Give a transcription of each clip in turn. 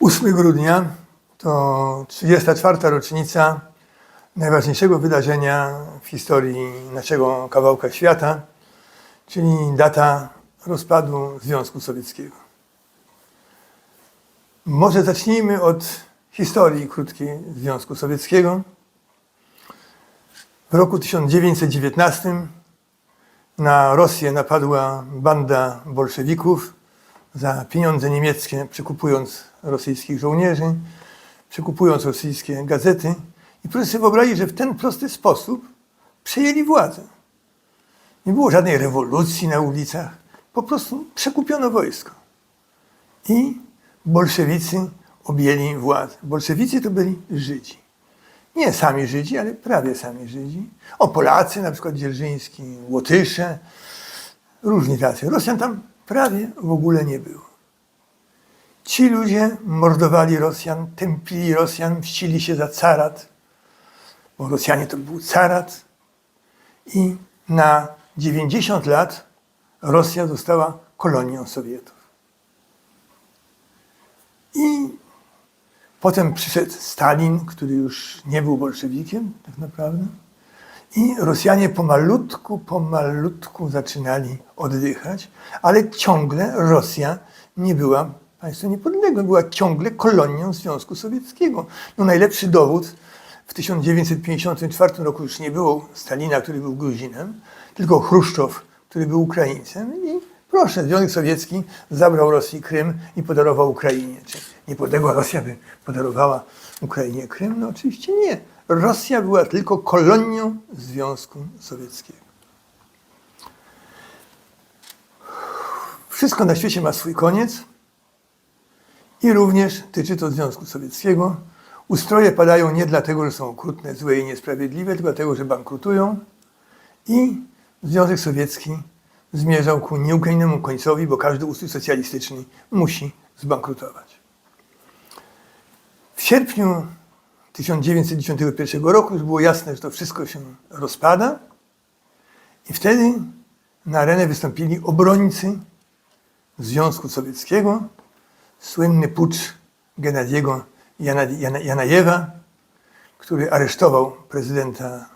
8 grudnia to 34. rocznica najważniejszego wydarzenia w historii naszego kawałka świata, czyli data rozpadu Związku Sowieckiego. Może zacznijmy od historii krótkiej Związku Sowieckiego. W roku 1919 na Rosję napadła banda bolszewików za pieniądze niemieckie, przekupując rosyjskich żołnierzy, przekupując rosyjskie gazety. I proszę sobie wyobrazić, że w ten prosty sposób przejęli władzę. Nie było żadnej rewolucji na ulicach, po prostu przekupiono wojsko. I bolszewicy objęli władzę. Bolszewicy to byli Żydzi. Nie sami Żydzi, ale prawie sami Żydzi. O Polacy, na przykład Dzierżyński, Łotysze, różni tacy. Rosjan tam prawie w ogóle nie było. Ci ludzie mordowali Rosjan, tępili Rosjan, mścili się za carat, bo Rosjanie to był carat. I na 90 lat Rosja została kolonią Sowietów. I potem przyszedł Stalin, który już nie był bolszewikiem, tak naprawdę. I Rosjanie pomalutku, pomalutku zaczynali oddychać, ale ciągle Rosja nie była państwem niepodległym, była ciągle kolonią Związku Sowieckiego. No najlepszy dowód, w 1954 roku już nie było Stalina, który był Gruzinem, tylko Chruszczow, który był Ukraińcem i proszę, Związek Sowiecki zabrał Rosji Krym i podarował Ukrainie. Czy niepodległa Rosja by podarowała Ukrainie Krym? No oczywiście nie. Rosja była tylko kolonią Związku Sowieckiego. Wszystko na świecie ma swój koniec i również tyczy to Związku Sowieckiego. Ustroje padają nie dlatego, że są okrutne, złe i niesprawiedliwe, tylko dlatego, że bankrutują i Związek Sowiecki zmierzał ku nieukrojnemu końcowi, bo każdy ustrój socjalistyczny musi zbankrutować. W sierpniu 1991 roku już było jasne, że to wszystko się rozpada i wtedy na arenę wystąpili obrońcy Związku Sowieckiego, słynny pucz Genadiego Jana, Jana, Janajewa, który aresztował prezydenta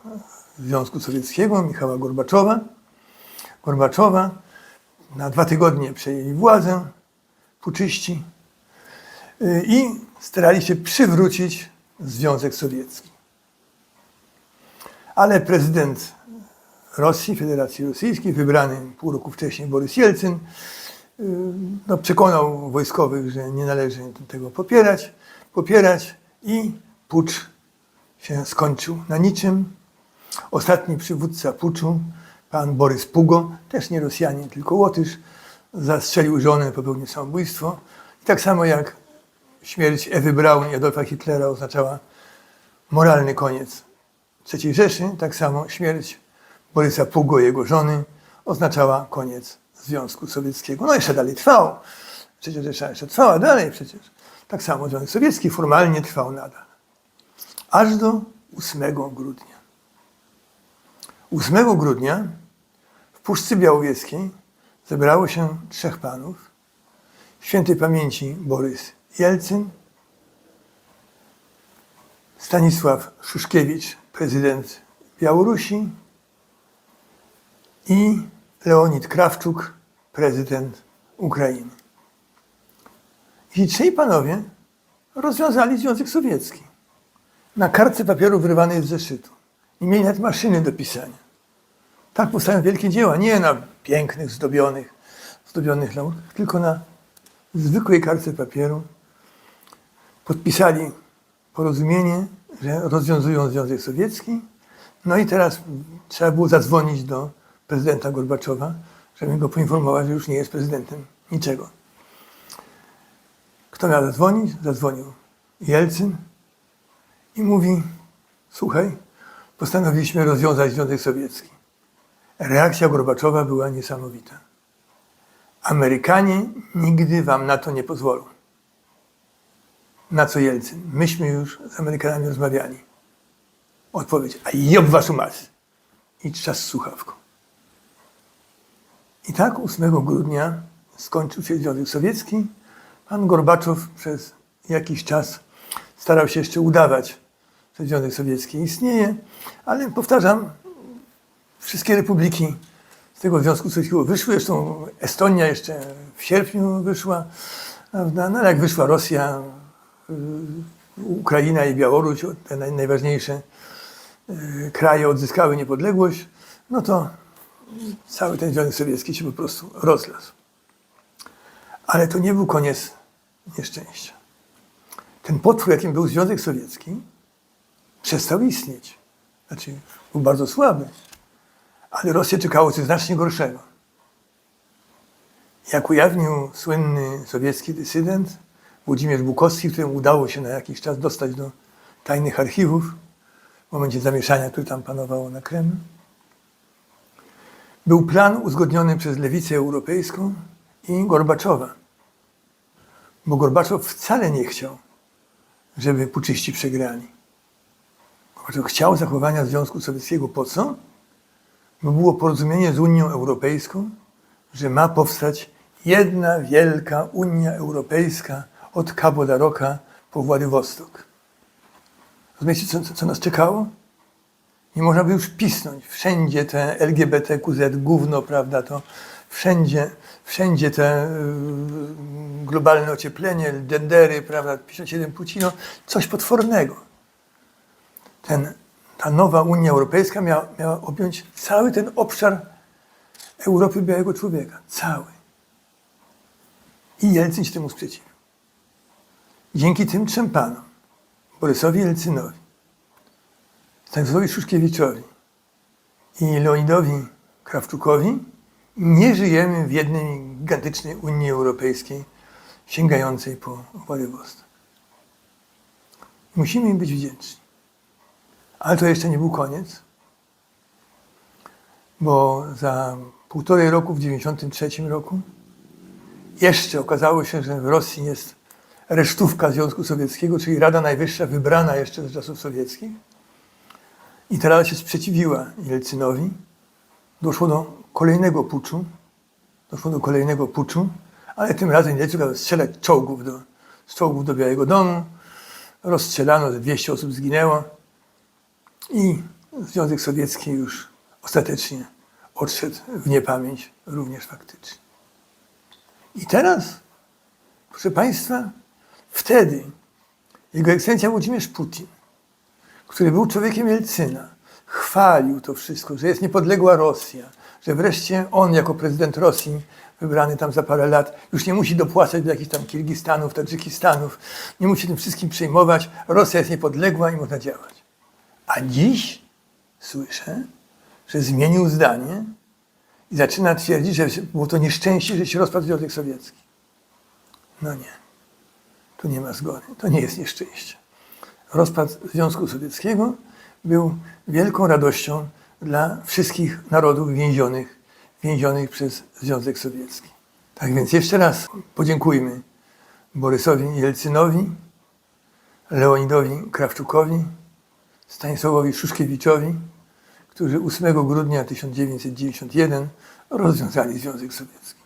Związku Sowieckiego, Michała Gorbaczowa. Gorbaczowa na dwa tygodnie przejęli władzę, puczyści y, i starali się przywrócić Związek Sowiecki. Ale prezydent Rosji, Federacji Rosyjskiej, wybrany pół roku wcześniej Borys Jelcyn, y, no, przekonał wojskowych, że nie należy tego popierać, popierać i pucz się skończył na niczym. Ostatni przywódca puczu, pan Borys Pugo, też nie Rosjanin, tylko Łotysz, zastrzelił żonę, popełnił samobójstwo. I tak samo jak śmierć Ewy Braun i Adolfa Hitlera oznaczała moralny koniec III Rzeszy, tak samo śmierć Borysa Pugo i jego żony oznaczała koniec Związku Sowieckiego. No jeszcze dalej trwał. Przecież Rzesza jeszcze trwała dalej przecież. Tak samo Związek Sowiecki formalnie trwał nadal. Aż do 8 grudnia. 8 grudnia w Puszczy Białowieskiej zebrało się trzech panów. Świętej pamięci Borys Jelcyn, Stanisław Szuszkiewicz, prezydent Białorusi i Leonid Krawczuk, prezydent Ukrainy. I trzej panowie rozwiązali Związek Sowiecki na kartce papieru wyrwanej z zeszytu. Nie mieli nawet maszyny do pisania. Tak powstają wielkie dzieła, nie na pięknych, zdobionych, zdobionych laurkach, tylko na zwykłej kartce papieru. Podpisali porozumienie, że rozwiązują Związek Sowiecki. No i teraz trzeba było zadzwonić do prezydenta Gorbaczowa, żeby go poinformować, że już nie jest prezydentem niczego. Kto miał zadzwonić? Zadzwonił Jelcyn i mówi: Słuchaj, postanowiliśmy rozwiązać Związek Sowiecki. Reakcja Gorbaczowa była niesamowita. Amerykanie nigdy wam na to nie pozwolą. Na co Jelcyn? Myśmy już z Amerykanami rozmawiali. Odpowiedź, a job waszu mas. I czas słuchawką. I tak 8 grudnia skończył się Związek Sowiecki. Pan Gorbaczow przez jakiś czas starał się jeszcze udawać, że Związek Sowiecki istnieje, ale powtarzam, wszystkie republiki z tego Związku Sowieckiego wyszły, zresztą Estonia jeszcze w sierpniu wyszła, prawda? No, ale jak wyszła Rosja, Ukraina i Białoruś, te naj- najważniejsze y, kraje odzyskały niepodległość, no to cały ten Związek Sowiecki się po prostu rozlazł. Ale to nie był koniec nieszczęścia. Ten potwór, jakim był Związek Sowiecki, przestał istnieć. Znaczy, był bardzo słaby, ale Rosję czekało coś znacznie gorszego. Jak ujawnił słynny sowiecki dysydent Włodzimierz Bukowski, któremu udało się na jakiś czas dostać do tajnych archiwów w momencie zamieszania, które tam panowało na Kremlu, był plan uzgodniony przez lewicę europejską i Gorbaczowa. Bo Gorbaczow wcale nie chciał, żeby puczyści przegrali. Gorbaczow chciał zachowania Związku Sowieckiego po co? Bo było porozumienie z Unią Europejską, że ma powstać jedna wielka Unia Europejska od Cabo da Roca po Władywostok. Rozumiecie, co, co, nas czekało? Nie można by już pisnąć. Wszędzie te LGBTQZ, gówno, prawda, to wszędzie, wszędzie te yy, globalne ocieplenie, gendery, prawda, 57 płci, no coś potwornego. Ten, ta nowa Unia Europejska miała, miała objąć cały ten obszar Europy białego człowieka. Cały. I Jelcyn się temu sprzeciwił. Dzięki tym trzem panom, Borysowi Jelcynowi, Stanisławowi Szuszkiewiczowi i Leonidowi Krawczukowi nie żyjemy w jednej gigantycznej Unii Europejskiej sięgającej po Władywostok. Musimy im być wdzięczni. Ale to jeszcze nie był koniec, bo za półtorej roku, w 1993 roku, jeszcze okazało się, że w Rosji jest resztówka Związku Sowieckiego, czyli Rada Najwyższa wybrana jeszcze z czasów sowieckich. I ta rada się sprzeciwiła Jelcynowi. Doszło do kolejnego puczu. Doszło do kolejnego puczu, ale tym razem Jelcyn kazał strzelać czołgów do, z czołgów do Białego Domu. Rozstrzelano, 200 osób zginęło. I Związek Sowiecki już ostatecznie odszedł w niepamięć również faktycznie. I teraz, proszę Państwa, wtedy Jego Ekscelencja Włodzimierz Putin, który był człowiekiem Jelcyna, chwalił to wszystko, że jest niepodległa Rosja, że wreszcie on jako prezydent Rosji, wybrany tam za parę lat, już nie musi dopłacać do jakichś tam Kirgistanów, Tadżykistanów, nie musi tym wszystkim przejmować, Rosja jest niepodległa i można działać. A dziś słyszę, że zmienił zdanie i zaczyna twierdzić, że było to nieszczęście, że się rozpadł Związek Sowiecki. No nie. Tu nie ma zgody. To nie jest nieszczęście. Rozpad Związku Sowieckiego był wielką radością dla wszystkich narodów więzionych, więzionych przez Związek Sowiecki. Tak więc jeszcze raz podziękujmy Borysowi Jelcynowi, Leonidowi Krawczukowi, Stanisławowi Szuszkiewiczowi, którzy 8 grudnia 1991 rozwiązali Związek Sowiecki.